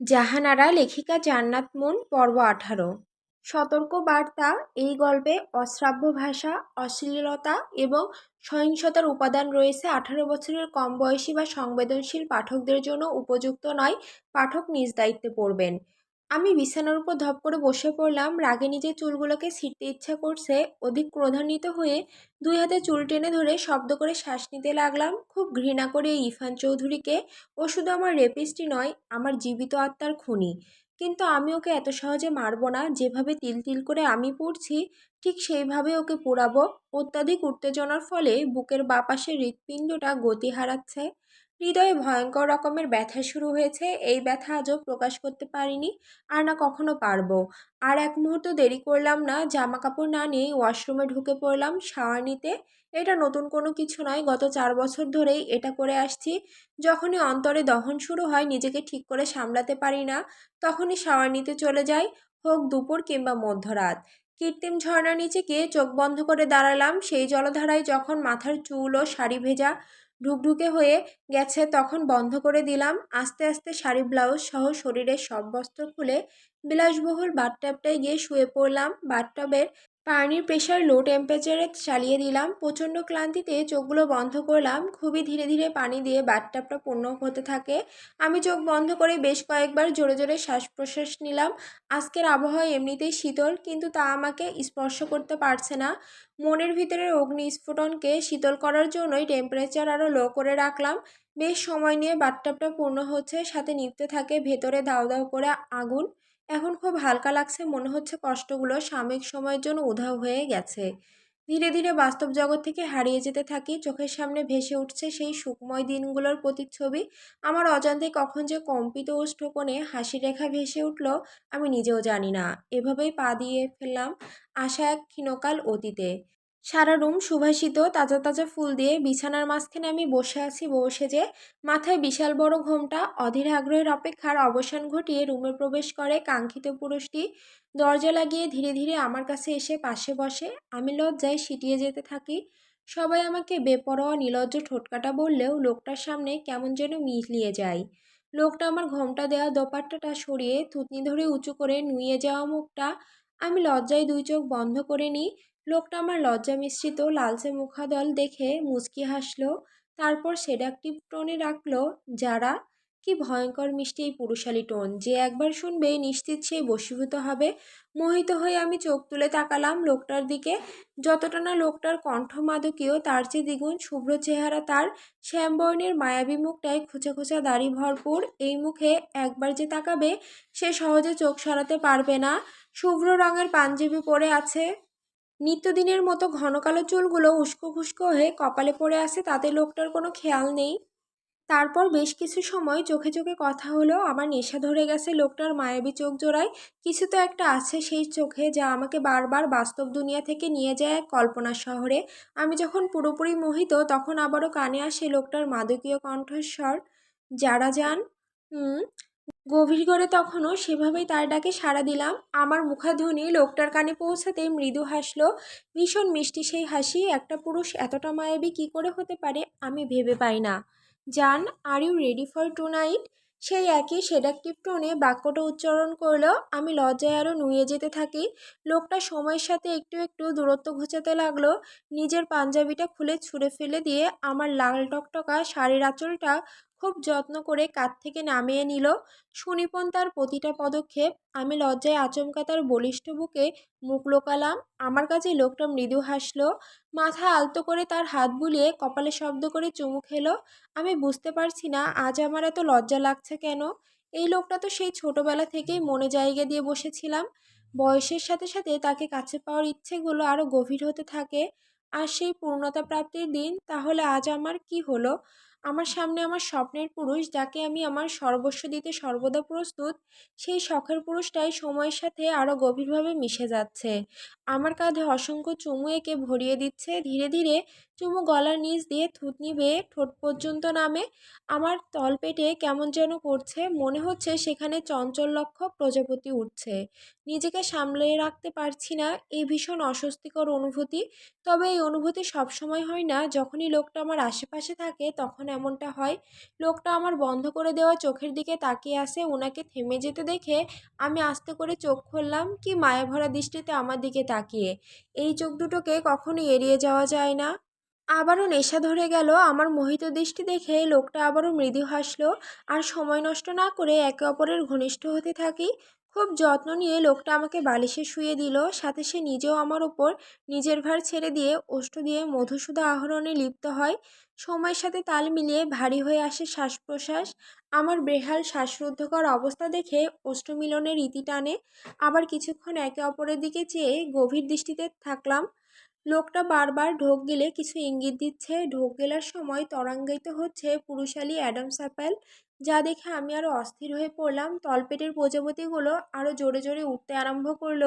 জাহানারা লেখিকা জান্নাত মুন, পর্ব আঠারো। সতর্ক বার্তা এই গল্পে অশ্রাব্য ভাষা, অশ্লীলতা এবং সহিংসতার উপাদান রয়েছে। আঠারো বছরের কম বয়সী বা সংবেদনশীল পাঠকদের জন্য উপযুক্ত নয়, পাঠক নিজ দায়িত্বে পড়বেন। আমি বিছানার উপর ধপ করে বসে পড়লাম। রাগে নিজের চুলগুলোকে ছিঁড়তে ইচ্ছা করছে। অধিক ক্রোধান্বিত হয়ে দুই হাতে চুল টেনে ধরে শব্দ করে শ্বাস নিতে লাগলাম। খুব ঘৃণা করে এই ইরফান চৌধুরীকে, ও শুধু আমার রেপিস্টই নয়, আমার জীবিত আত্মার খুনি। কিন্তু আমি ওকে এত সহজে মারব না, যেভাবে তিল তিল করে আমি পড়ছি, ঠিক সেইভাবে ওকে পোড়াবো। অত্যাধিক উত্তেজনার ফলে বুকের বাপাশে হৃৎপিণ্ডটা গতি হারাচ্ছে। হৃদয়ে ভয়ঙ্কর রকমের ব্যথা শুরু হয়েছে। এই ব্যথা আজও প্রকাশ করতে পারিনি, আর না কখনো পারব। আর এক মুহূর্ত দেরি করলাম না জামা কাপড় না নিয়ে ওয়াশরুমে ঢুকে পড়লাম শাওয়ার নিতে। এটা নতুন কোনো কিছু নয়, গত চার বছর ধরেই এটা করে আসছি। যখনই অন্তরে দহন শুরু হয়, নিজেকে ঠিক করে সামলাতে পারি না, তখনই শাওয়ার নিতে চলে যাই, হোক দুপুর কিংবা মধ্যরাত। কৃত্রিম ঝর্ণার নিচে গিয়ে চোখ বন্ধ করে দাঁড়ালাম, সেই জলধারায় যখন মাথার চুল ও শাড়ি ভেজা ঢুকঢুকে হয়ে গেছে তখন বন্ধ করে দিলাম। আস্তে আস্তে শাড়ি, ব্লাউজ সহ শরীরের সব বস্ত্র খুলে বিলাসবহুল বাথটাবটায় গিয়ে শুয়ে পড়লাম। বাথটাবের পানির প্রেশার লো টেম্পারেচারে চালিয়ে দিলাম। প্রচণ্ড ক্লান্তিতে চোখগুলো বন্ধ করলাম। খুবই ধীরে ধীরে পানি দিয়ে বাথটাবটা পূর্ণ হতে থাকে। আমি চোখ বন্ধ করে বেশ কয়েকবার জোরে জোরে শ্বাস প্রশ্বাস নিলাম। আজকের আবহাওয়া এমনিতেই শীতল, কিন্তু তা আমাকে স্পর্শ করতে পারছে না। মনের ভিতরের অগ্নি স্ফোটনকে শীতল করার জন্যই টেম্পারেচার আরও লো করে রাখলাম। বেশ সময় নিয়ে বাথটাবটা পূর্ণ হচ্ছে, সাথে নিভতে থাকে ভেতরে দাও দাও করে আগুন। এখন খুব হালকা লাগছে, মনে হচ্ছে কষ্টগুলো সাময়িক সময়ের জন্য উধাও হয়ে গেছে। ধীরে ধীরে বাস্তব জগৎ থেকে হারিয়ে যেতে থাকি, চোখের সামনে ভেসে উঠছে সেই সুখময় দিনগুলোর প্রতিচ্ছবি। আমার অজান্তে কখন যে কম্পিত ওষ্ঠকোণে হাসি রেখা ভেসে উঠল, আমি নিজেও জানি না। এভাবেই পা দিয়ে ফেললাম আশা এক ক্ষীণকাল অতীতে। সারা রুম সুভাষিত, তাজা তাজা ফুল দিয়ে বিছানার মাঝখানে আমি বসে আছি। বসে যে মাথায় বিশাল বড় ঘোমটা, অধীর আগ্রহের অপেক্ষার অবসান ঘটিয়ে রুমে প্রবেশ করে কাঙ্ক্ষিত পুরুষটি দরজা লাগিয়ে ধীরে ধীরে আমার কাছে এসে পাশে বসে, আমি লজ্জায় সিটিয়ে যেতে থাকি। সবাই আমাকে বেপরোয়া, নিলজ্জ ঠোটকাটা বললেও লোকটার সামনে কেমন যেন মিলিয়ে যায়। লোকটা আমার ঘোমটা দেওয়া দোপাট্টাটা সরিয়ে থুতনি ধরে উঁচু করে নুয়ে যাওয়া মুখটা আমি লজ্জায় দুই চোখ বন্ধ করে নিই। লোকটা আমার লজ্জা মিশ্রিত লালচে মুখাদল দেখে মুচকি হাসলো, তারপর সেডাকটিভ টোনে রাখল, যারা? কি ভয়ঙ্কর মিষ্টি এই পুরুষালী টোন যে একবার শুনবে নিশ্চিত সেই বশীভূত হবে। মোহিত হয়ে আমি চোখ তুলে তাকালাম লোকটার দিকে। যতটা না লোকটার কণ্ঠ মাদকীয়, তার চেয়ে দ্বিগুণ শুভ্র চেহারা তার। শ্যামবর্ণের মায়াবী মুখটায় খোঁচা খোঁচা দাড়ি ভরপুর। এই মুখে একবার যে তাকাবে, সে সহজে চোখ সরাতে পারবে না। শুভ্র রঙের পাঞ্জাবি পরে আছে। নিত্যদিনের মতো ঘন কালো চুলগুলো উস্কো খুস্কো হয়ে কপালে পড়ে আছে, তাতে লোকটার কোনো খেয়াল নেই। তারপর বেশ কিছু সময় চোখে চোখে কথা হলো আমার নেশা ধরে গেছে লোকটার মায়াবী চোখ জোড়ায়। কিছু তো একটা আছে সেই চোখে যা আমাকে বারবার বাস্তব দুনিয়া থেকে নিয়ে যায় কল্পনা শহরে। আমি যখন পুরোপুরি মোহিত, তখন আবারও কানে আসে লোকটার মাদকীয় কণ্ঠস্বর, যারা যান গভীর করে তখনও সেভাবেই তার ডাকে সাড়া দিলাম। আমার মুখাধ্বনি লোকটার কানে পৌঁছাতে মৃদু হাসলো। ভীষণ মিষ্টি সেই হাসি, একটা পুরুষ এতটা মায়াবী কী করে হতে পারে আমি ভেবে পাই না। জান are you ready for tonight সেই একই সেডাকটিভ টোনে বাক্যটা উচ্চারণ করল। আমি লজ্জায় আরও নুয়ে যেতে থাকি। লোকটা সময়ের সাথে একটু একটু দূরত্ব ঘুচাতে লাগল। নিজের পাঞ্জাবিটা খুলে ছুঁড়ে ফেলে দিয়ে আমার লাল টকটকা শাড়ির আঁচলটা খুব যত্ন করে কাত থেকে নামিয়ে নিল। সুনিপন তার প্রতিটা পদক্ষেপ, আমি লজ্জায় আচমকা তার বলিষ্ঠ বুকে মুখ লোকালাম। আমার কাছে লোকটা মৃদু হাসলো। মাথা আলতো করে তার হাত বুলিয়ে কপালে শব্দ করে চুমু খেলো। আমি বুঝতে পারছি না, আজ আমার এত লজ্জা লাগছে কেন? এই লোকটা তো সেই ছোটবেলা থেকেই মনে জায়গা দিয়ে বসেছিলাম। বয়সের সাথে সাথে তাকে কাছে পাওয়ার ইচ্ছেগুলো আরও গভীর হতে থাকে। আর সেই পূর্ণতা প্রাপ্তির দিন, তাহলে আজ আমার কি হলো? আমার সামনে আমার স্বপ্নের পুরুষ যাকে আমি আমার সর্বস্ব দিতে সর্বদা প্রস্তুত, সেই শখের পুরুষটাই সময়ের সাথে আরও গভীরভাবে মিশে যাচ্ছে। আমার কাঁধে অসংখ্য চুমু এঁকে ভরিয়ে দিচ্ছে। ধীরে ধীরে চুমু গলার নিচ দিয়ে থুতনি বেয়ে ঠোঁট পর্যন্ত নামে। আমার তলপেটে কেমন যেন করছে মনে হচ্ছে সেখানে চঞ্চল লক্ষ্য প্রজাপতি উঠছে। নিজেকে সামলে রাখতে পারছি না, এই ভীষণ অস্বস্তিকর অনুভূতি। তবে এই অনুভূতি সবসময় হয় না, যখনই লোকটা আমার আশেপাশে থাকে তখন এমনটা হয়। লোকটা আমার বন্ধ করে দেওয়া চোখের দিকে তাকিয়ে আসে ওনাকে থেমে যেতে দেখে আমি আস্তে করে চোখ খুললাম, কি মায়াভরা দৃষ্টিতে আমার দিকে তাকিয়ে। এই চোখ দুটোকে কখনো এড়িয়ে যাওয়া যায় না। আবারও নেশা ধরে গেল, আমার মোহিত দৃষ্টি দেখে লোকটা আবারও মৃদু হাসলো, আর সময় নষ্ট না করে একে অপরের ঘনিষ্ঠ হতে থাকি। খুব যত্ন নিয়ে লোকটা আমাকে বালিশে শুয়ে দিল, সাথে সে নিজেও আমার ওপর নিজের ভার ছেড়ে দিয়ে ওষ্ঠ দিয়ে মধুসূদা আহরণে লিপ্ত হয়। সময়ের সাথে তাল মিলিয়ে ভারী হয়ে আসে শ্বাস প্রশ্বাস আমার বেহাল শ্বাসরুদ্ধকর অবস্থা দেখে ওষ্ঠমিলনের ইতি টানে। আবার কিছুক্ষণ একে অপরের দিকে চেয়ে গভীর দৃষ্টিতে থাকলাম। লোকটা বারবার ঢোক গেলে কিছু ইঙ্গিত দিচ্ছে। ঢোক গেলার সময় তরাঙ্গিত হচ্ছে পুরুষালী অ্যাডামস অ্যাপেল। যা দেখে আমি আরও অস্থির হয়ে পড়লাম। তলপেটের প্রজাপতিগুলো আরও জোরে জোরে উঠতে আরম্ভ করল।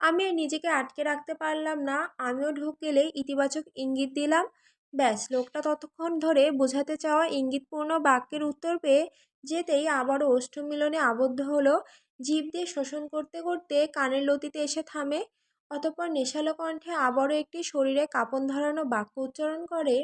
আমি আর নিজেকে আটকে রাখতে পারলাম না। আমিও ঢুক গেলে ইতিবাচক ইঙ্গিত দিলাম। ব্যাস, লোকটা ততক্ষণ ধরে বোঝাতে চাওয়া ইঙ্গিতপূর্ণ বাক্যের উত্তর পেয়ে যেতেই আবারও অষ্টমিলনে আবদ্ধ হলো। জীব দিয়ে শোষণ করতে করতে কানের লতিতে এসে থামে। অতঃপর নেশালো কণ্ঠে আবারও একটি শরীরে কাঁপন ধরানো বাক্য উচ্চারণ করে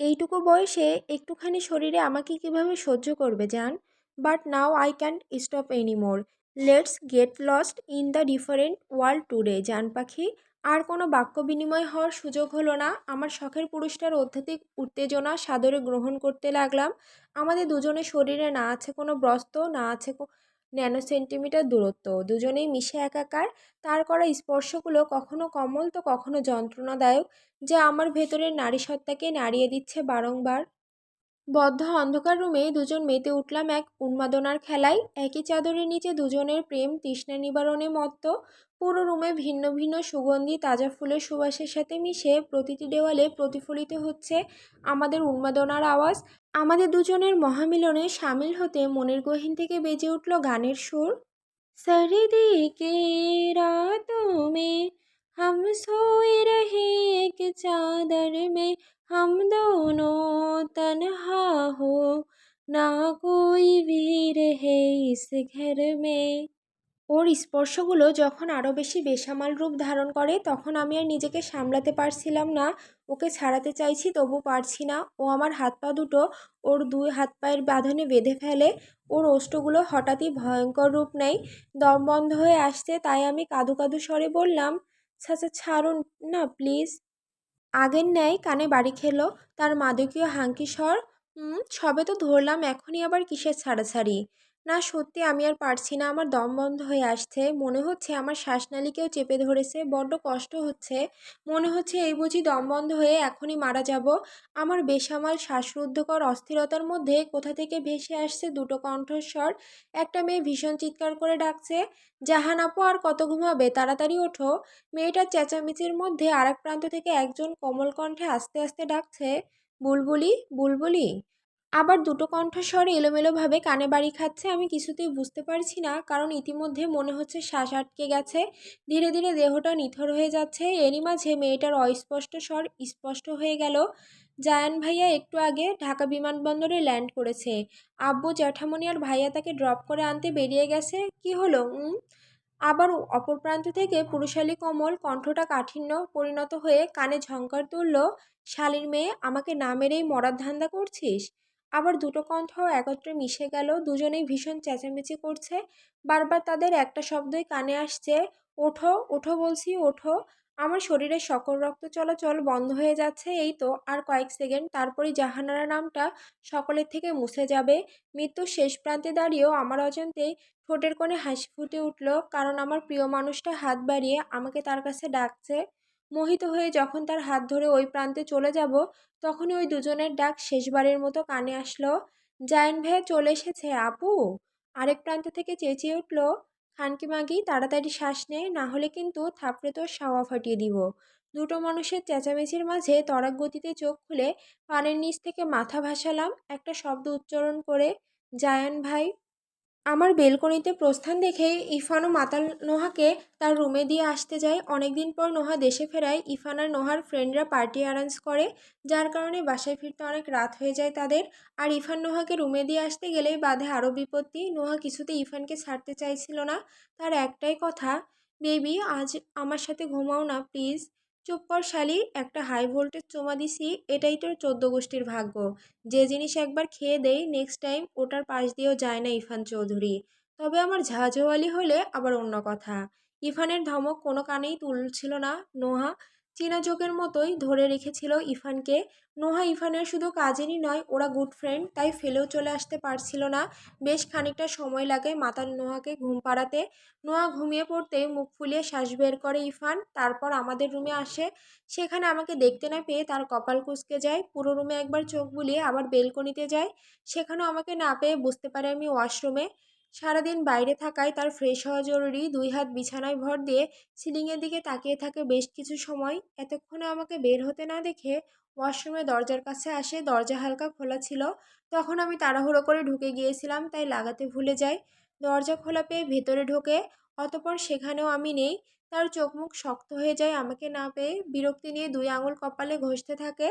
এইটুকু বয়সে একটুখানি শরীরে আমাকে কীভাবে সহ্য করবে, জান? But now I can't stop anymore let's get lost in the different world today জান পাখি। আর কোনো বাক্য বিনিময় হওয়ার সুযোগ হলো না। আমার শখের পুরুষটার অত্যাধিক উত্তেজনা, সাদরে গ্রহণ করতে লাগলাম। আমাদের দুজনের শরীরে না আছে কোনো বস্ত্র, না আছে ন্যানো সেন্টিমিটার দূরত্ব। দুজনেই মিশে একাকার। তার করা স্পর্শগুলো কখনো কমল তো কখনো যন্ত্রণাদায়ক, যা আমার ভেতরের নারী সত্তাকে নাড়িয়ে দিচ্ছে বারংবার। বদ্ধ অন্ধকার রুমে দুজন মেতে উঠলাম এক উন্মাদনার খেলায়। একই চাদরের নিচে দুজনের প্রেম তৃষ্ণা নিবারণে মত্ত। পুরো রুমে ভিন্ন ভিন্ন সুগন্ধি, তাজা ফুলের সুবাসের সাথে মিশে প্রতিটি দেওয়ালে প্রতিফলিত হচ্ছে আমাদের উন্মাদনার আওয়াজ। আমাদের দুজনের মহামিলনে সামিল হতে মনের গহীন থেকে বেজে উঠল গানের সুর। সরদে কে রাতো মে, হম সোয়ে রহে এক চাদর মে, হাম দোনো তনহা হো, না কোই ভি রহে ইস ঘর মে। ওর স্পর্শগুলো যখন আরও বেশি বেসামাল রূপ ধারণ করে, তখন আমি আর নিজেকে সামলাতে পারছিলাম না। ওকে ছাড়াতে চাইছি, তবু পারছি না। ও আমার হাত পা দুটো ওর দুই হাত পায়ের বাঁধনে বেঁধে ফেলে। ওর ওষ্ঠগুলো হঠাৎই ভয়ঙ্কর রূপ নেয়। দম বন্ধ হয়ে আসছে, তাই আমি কাদু কাদু স্বরে বললাম চাচা ছাড়ুন না, প্লিজ। আগের ন্যায় কানে বাড়ি খেলো, তার মাদকীয় হাঙ্কি স্বর সবে তো ধরলাম, এখনই আবার কিসের ছাড়াছাড়ি? না, সত্যি আমি আর পারছি না। আমার দম বন্ধ হয়ে আসছে। মনে হচ্ছে আমার শ্বাসনালীকেও চেপে ধরেছে। বড্ড কষ্ট হচ্ছে। মনে হচ্ছে এই বুঝি দম বন্ধ হয়ে এখনই মারা যাব। আমার বেসামাল শ্বাসরুদ্ধকর অস্থিরতার মধ্যে কোথা থেকে ভেসে আসছে দুটো কণ্ঠস্বর? একটা মেয়ে ভীষণ চিৎকার করে ডাকছে, জাহান আপু, আর কত ঘুমাবে? তাড়াতাড়ি ওঠো। মেয়েটার চেঁচামেচির মধ্যে আর এক প্রান্ত থেকে একজন কোমল কণ্ঠে আস্তে আস্তে ডাকছে, বুলবুলি বুলবুলি। আবার দুটো কণ্ঠস্বর এলোমেলোভাবে কানে বাড়ি খাচ্ছে, আমি কিছুতেই বুঝতে পারছি না, কারণ ইতিমধ্যে মনে হচ্ছে শ্বাস আটকে গেছে। ধীরে ধীরে দেহটা নিথর হয়ে যাচ্ছে, এরই মাঝে মেয়েটার অস্পষ্ট স্বর স্পষ্ট হয়ে গেল। জায়ান ভাইয়া একটু আগে ঢাকা বিমানবন্দরে ল্যান্ড করেছে। আব্বু জ্যাঠামণি আর ভাইয়া তাকে ড্রপ করে আনতে বেরিয়ে গেছে, কি হলো, উম? আবার অপর প্রান্ত থেকে পুরুষালী কমল কণ্ঠটা কাঠিন্য পরিণত হয়ে কানে ঝঙ্কার তুলল শালির মেয়ে, আমাকে না মেরেই মরার ধান্দা করছিস? আবার দুটো কণ্ঠ একত্রে মিশে গেল, দুজনেই ভীষণ চেঁচামেচি করছে। বারবার তাদের একটা শব্দই কানে আসছে, ওঠো ওঠো বলছি, ওঠো। আমার শরীরে সকল রক্ত চলাচল বন্ধ হয়ে যাচ্ছে, এই তো, আর কয়েক সেকেন্ড, তারপরেই জাহানারা নামটা সকলের থেকে মুছে যাবে। মৃত্যুর শেষ প্রান্তে দাঁড়িয়েও আমার অজান্তেই ঠোঁটের কোণে হাসি ফুটে উঠল, কারণ আমার প্রিয় মানুষটা হাত বাড়িয়ে আমাকে তার কাছে ডাকছে। মোহিত হয়ে যখন তার হাত ধরে ওই প্রান্তে চলে যাব, তখনই ওই দুজনের ডাক শেষবারের মতো কানে আসলো। জায়ন ভাইয়া চলে এসেছে, আপু। আরেক প্রান্ত থেকে চেঁচিয়ে উঠল, খানকি মাগি, তাড়াতাড়ি শ্বাস নে, না হলে কিন্তু থাপড়ে তোর সাওয়া ফাটিয়ে দিব। দুটো মানুষের চেঁচামেচির মাঝে তরাক গতিতে চোখ খুলে পানের নিচ থেকে মাথা ভাসালাম, একটা শব্দ উচ্চারণ করে, জায়ান ভাই আমার বেলকনিতে প্রস্থান দেখেই ইরফান ও মাতাল নোহাকে তার রুমে দিয়ে আসতে যায়। অনেকদিন পর নোহা দেশে ফেরায়। ইফান আর নোহার ফ্রেন্ডরা পার্টি অ্যারেঞ্জ করে, যার কারণে বাসায় ফিরতে অনেক রাত হয়ে যায় তাদের। আর ইফান নোহাকে রুমে দিয়ে আসতে গেলেই বাধে আরও বিপত্তি। নোহা কিছুতেই ইফানকে ছাড়তে চাইছিল না। তার একটাই কথা, বেবি, আজ আমার সাথে ঘুমাও না, প্লিজ। চুপ শালি একটা হাই ভোল্টেজ চোমা দিছি, এটাই তোর চোদ্দ গোষ্ঠীর ভাগ্য। যে জিনিস একবার খেয়ে দেই নেক্সট টাইম ওটার পাশ দিয়েও যায় না ইফান চৌধুরী। তবে আমার ঝাঁঝোয়ালি হলে আবার অন্য কথা। ইফানের ধমক কোনো কানেই তুলছিল না, নোহা। চীনা যোগের মতোই ধরে রেখেছিল ইফানকে। নোহা ইফানের শুধু কাজেরই নয়, ওরা গুড ফ্রেন্ড তাই ফেলেও চলে আসতে পারছিল না। বেশ খানিকটা সময় লাগে মাতার নোহাকে ঘুম পাড়াতে। নোয়া ঘুমিয়ে পড়তে মুখ ফুলিয়ে শ্বাস বের করে ইফান, তারপর আমাদের রুমে আসে। সেখানে আমাকে দেখতে না পেয়ে তার কপাল কুঁচকে যায়, পুরো রুমে একবার চোখ বুলিয়ে আবার বেলকনিতে যায়। সেখানেও আমাকে না পেয়ে বুঝতে পারে আমি ওয়াশরুমে। সারাদিন বাইরে থাকায় তার ফ্রেশ হওয়া জরুরি। দুই হাত বিছানায় ভর দিয়ে সিলিংয়ের দিকে তাকিয়ে থাকে বেশ কিছু সময়। এতক্ষণে আমাকে বের হতে না দেখে ওয়াশরুমে দরজার কাছে আসে দরজা হালকা খোলা ছিল। তখন আমি তাড়াহুড়ো করে ঢুকে গিয়েছিলাম, তাই লাগাতে ভুলে যাই। দরজা খোলা পেয়ে ভেতরে ঢোকে, অতপর সেখানেও আমি নেই। তার চোখ মুখ শক্ত হয়ে যায় আমাকে না পেয়ে। বিরক্তি নিয়ে দুই আঙুল কপালে ঘষতে থাকে।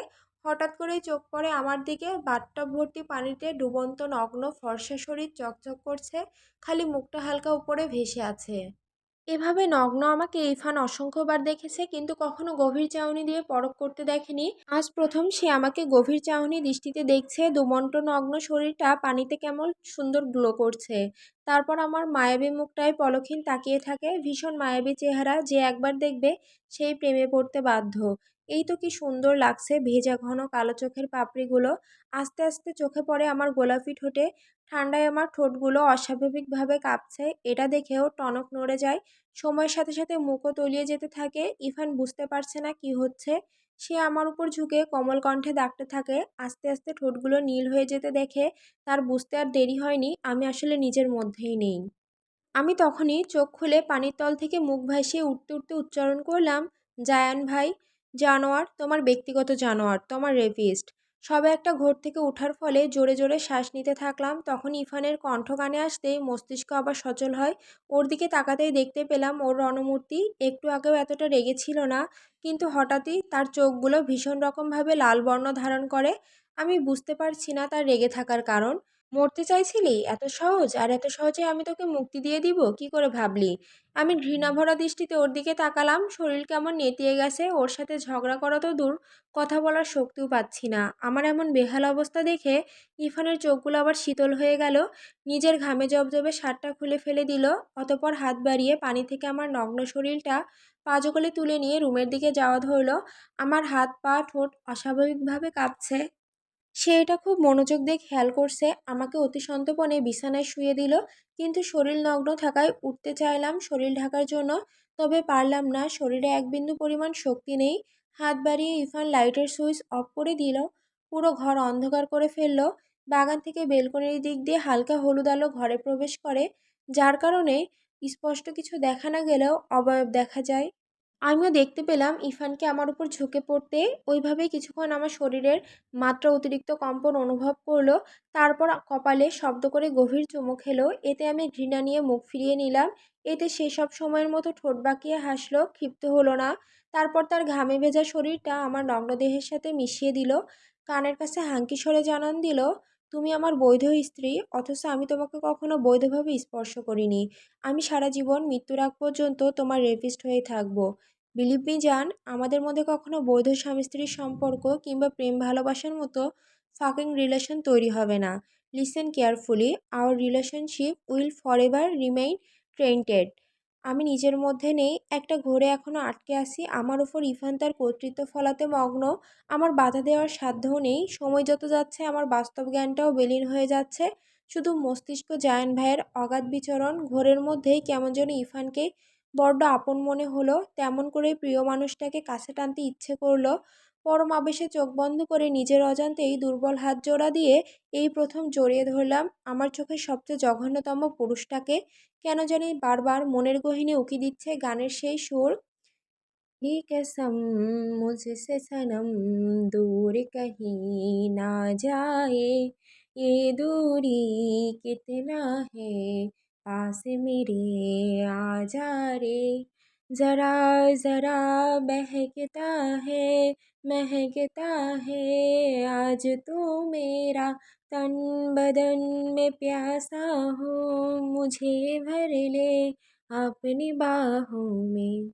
হঠাৎ করেই চোখ পড়ে আমার দিকে, বাথটব ভর্তি পানিতে ডুবন্ত নগ্ন ফর্সা শরীর চকচক করছে, খালি মুখটা হালকা উপরে ভেসে আছে। এভাবে নগ্ন আমাকে ইরফান অসংখ্যবার দেখেছে, কিন্তু কখনো গভীর চাউনি দিয়ে পরখ করতে দেখেনি। আজ প্রথম সে আমাকে গভীর চাউনি দৃষ্টিতে দেখছে দুমন্ত নগ্ন শরীরটা পানিতে কেমন সুন্দর গ্লো করছে। তারপর আমার মায়াবী মুখটায় পলক্ষীন তাকিয়ে থাকে, ভীষণ মায়াবী চেহারা যে একবার দেখবে সেই প্রেমে পড়তে বাধ্য। এই তো কি সুন্দর লাগছে ভেজা ঘন কালো চোখের পাপড়িগুলো। আস্তে আস্তে চোখে পড়ে আমার গোলাপি ঠোঁটে। ঠান্ডায় আমার ঠোঁটগুলো অস্বাভাবিকভাবে কাঁপছে। এটা দেখেও টনক নড়ে যায়। সময়ের সাথে সাথে মুখও তলিয়ে যেতে থাকে। ইফান বুঝতে পারছে না কি হচ্ছে। সে আমার উপর ঝুঁকে কমল কণ্ঠে ডাকতে থাকে। আস্তে আস্তে ঠোঁটগুলো নীল হয়ে যেতে দেখে তার বুঝতে আর দেরি হয়নি। আমি আসলে নিজের মধ্যেই নেই। আমি তখনই চোখ খুলে পানির তল থেকে মুখ ভাসিয়ে উঠতে উঠতে উচ্চারণ করলাম, জায়ান ভাই জানোয়ার, তোমার ব্যক্তিগত জানোয়ার, তোমার রেপিস্ট সবে একটা ঘোর থেকে ওঠার ফলে জোরে জোরে শ্বাস নিতে থাকলাম, তখন ইফানের কণ্ঠ কানে আসতেই মস্তিষ্ক আবার সচল হয়। ওর দিকে তাকাতেই দেখতে পেলাম ওর রণমূর্তি একটু আগেও এতটা রেগেছিল না, কিন্তু হঠাৎই তার চোখগুলো ভীষণ রকমভাবে লাল বর্ণ ধারণ করে। আমি বুঝতে পারছি না তার রেগে থাকার কারণ। মরতে চাইছিলি? এত সহজ? আর এত সহজে আমি তোকে মুক্তি দিয়ে দিব? কি করে ভাবলি? আমি ঘৃণাভরা দৃষ্টিতে ওর দিকে তাকালাম। শরীর কেমন নেতিয়ে গেছে? ওর সাথে ঝগড়া করা তো দূর। কথা বলার শক্তিও পাচ্ছি না। আমার এমন বেহাল অবস্থা দেখে ইরফানের চোখগুলো আবার শীতল হয়ে গেল। নিজের ঘামে জবজবে শার্টটা খুলে ফেলে দিল। অতপর হাত বাড়িয়ে পানি থেকে আমার নগ্ন শরীরটা পাজকলে তুলে নিয়ে রুমের দিকে যাওয়া ধরলো। আমার হাত পা ঠোঁট অস্বাভাবিকভাবে কাঁপছে। সে এটা খুব মনোযোগ দিয়ে খেয়াল করছে, আমাকে অতি সন্তপনে বিছানায় শুয়ে দিল। কিন্তু শরীর নগ্ন থাকায় উঠতে চাইলাম শরীর ঢাকার জন্য, তবে পারলাম না। শরীরে এক বিন্দু পরিমাণ শক্তি নেই। হাত বাড়িয়ে ইরফান লাইটের সুইচ অফ করে দিল। পুরো ঘর অন্ধকার করে ফেলল। বাগান থেকে বেলকনির দিক দিয়ে হালকা হলুদ আলো ঘরে প্রবেশ করে। যার কারণে স্পষ্ট কিছু দেখা না গেলেও অবয়ব দেখা যায়। আমিও দেখতে পেলাম ইরফানকে আমার উপর ঝুঁকে পড়তে। ওইভাবেই কিছুক্ষণ আমার শরীরের মাত্রা অতিরিক্ত কম্পন অনুভব করল। তারপর কপালে শব্দ করে গভীর চুমু খেলো। এতে আমি ঘৃণা নিয়ে মুখ ফিরিয়ে নিলাম। এতে সে সব সময়ের মতো ঠোঁট বাঁকিয়ে হাসলো, ক্ষিপ্ত হলো না। তারপর তার ঘামে ভেজা শরীরটা আমার নগ্নদেহের সাথে মিশিয়ে দিল। কানের কাছে হাঙ্কি সরে জানান দিল তুমি আমার বৈধ স্ত্রী, অথচ আমি তোমাকে কখনো বৈধভাবে স্পর্শ করিনি। আমি সারা জীবন মৃত্যুর আগ পর্যন্ত তোমার রেপিস্ট হয়ে থাকব। বিলিভ মি, জান, আমাদের মধ্যে কখনো বৈধ স্বামী স্ত্রীর সম্পর্ক কিংবা প্রেম ভালোবাসার মতো ফাকিং রিলেশন তৈরি হবে না। Listen carefully our relationship will for ever remain tainted আমি নিজের মধ্যে নেই, একটা ঘোরে এখনও আটকে আছি। আমার উপর ইফান তার কর্তৃত্ব ফলাতে মগ্ন। আমার বাধা দেওয়ার সাধ্যও নেই। সময় যত যাচ্ছে, আমার বাস্তব জ্ঞানটাও বেলীন হয়ে যাচ্ছে। শুধু মস্তিষ্ক জায়ান ভাইয়ের অগাধ বিচরণ, ঘোরের মধ্যেই কেমন যেন ইফানকে বড্ড আপন মনে হলো। তেমন করে প্রিয় মানুষটাকে কাছে টানতে ইচ্ছে করল। পরম আবেশে চোখ বন্ধ করে নিজের অজান্তেই দুর্বল হাত জোড়া দিয়ে এই প্রথম জড়িয়ে ধরলাম। আমার চোখের সবচেয়ে জঘন্যতম পুরুষটাকে। কেন জানি বারবার মনের গহিনে উকি দিচ্ছে গানের সেই সুর ही कसम मुझसे सनम दूर कहीं ना जाए ये दूरी कितना है पास मेरे आ जा रे ज़रा ज़रा बहकता है, महकता है। आज तो मेरा तन बदन में प्यासा हो, मुझे भर ले अपनी बाहों में।